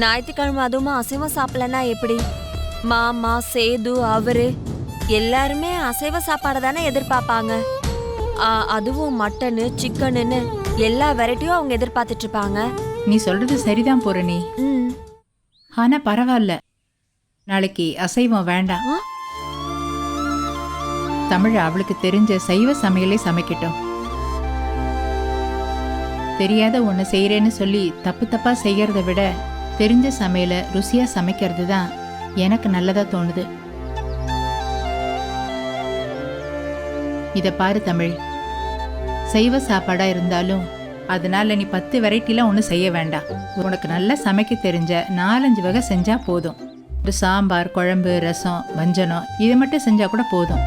ஞாயிற்றுக்கிழமை அதுவுமா அசைவம் சாப்பிடலன்னா எப்படி? மாமா சேது அவரு எல்லாருமே அசைவ சாப்பாடை தானே எதிர்பார்ப்பாங்க. அதுவும் மட்டனு சிக்கனுன்னு எல்லா வெரைட்டியும் அவங்க எதிர்பார்த்துட்டு இருப்பாங்க நீ சொல்றது சரிதான் பூரணி. ம். ஆனா பரவாயில்ல. நாளைக்கு அசைவம் வேண்டாம்? தமிழ் அவளுக்கு தெரிஞ்ச சைவ சமையலை சமைக்கட்டும். தெரியாத ஒன்று செய்கிறேன்னு சொல்லி தப்பு தப்பா செய்யறத விட தெரிஞ்ச சமையலை ருசியாக சமைக்கிறது தான் எனக்கு நல்லதாக தோணுது. இதை பாரு தமிழ். சைவ சாப்பாடாக இருந்தாலும் அதனால நீ பத்து வெரைட்டிலாம் ஒன்றும் செய்ய வேண்டாம். உனக்கு நல்லா சமைக்க தெரிஞ்ச நாலஞ்சு வகை செஞ்சால் போதும். ஒரு சாம்பார் குழம்பு ரசம் வஞ்சனம் இது மட்டும் செஞ்சால் கூட போதும்.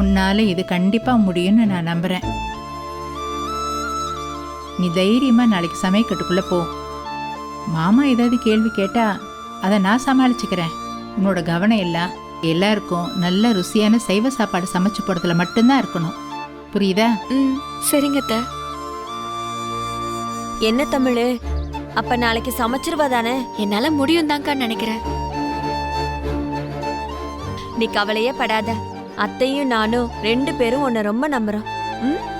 உன்னால் இது கண்டிப்பாக முடியும்னு நான் நம்புகிறேன் நீ தைரியமா நாளைக்கு சமைக்கட்டுக்குள்ள போ. மாமா ஏதாவது கேள்வி கேட்டா அதை நான் சமாளிச்சுக்கிறேன். உன்னோட கவனம் எல்லாம் எல்லாருக்கும் நல்ல ருசியான சைவ சாப்பாடு சமைச்சு போடுறதுல மட்டும்தான் இருக்கணும். புரியுதா? ம் சரிங்க அத்தை. என்ன தமிழ்? அப்ப நாளைக்கு சமைச்சிருவா தானே? என்னால முடியும் நினைக்கிறேன். நீ கவலையே படாத. அத்தையும் நானும் ரெண்டு பேரும் உன்னை ரொம்ப நம்புறோம். ம்?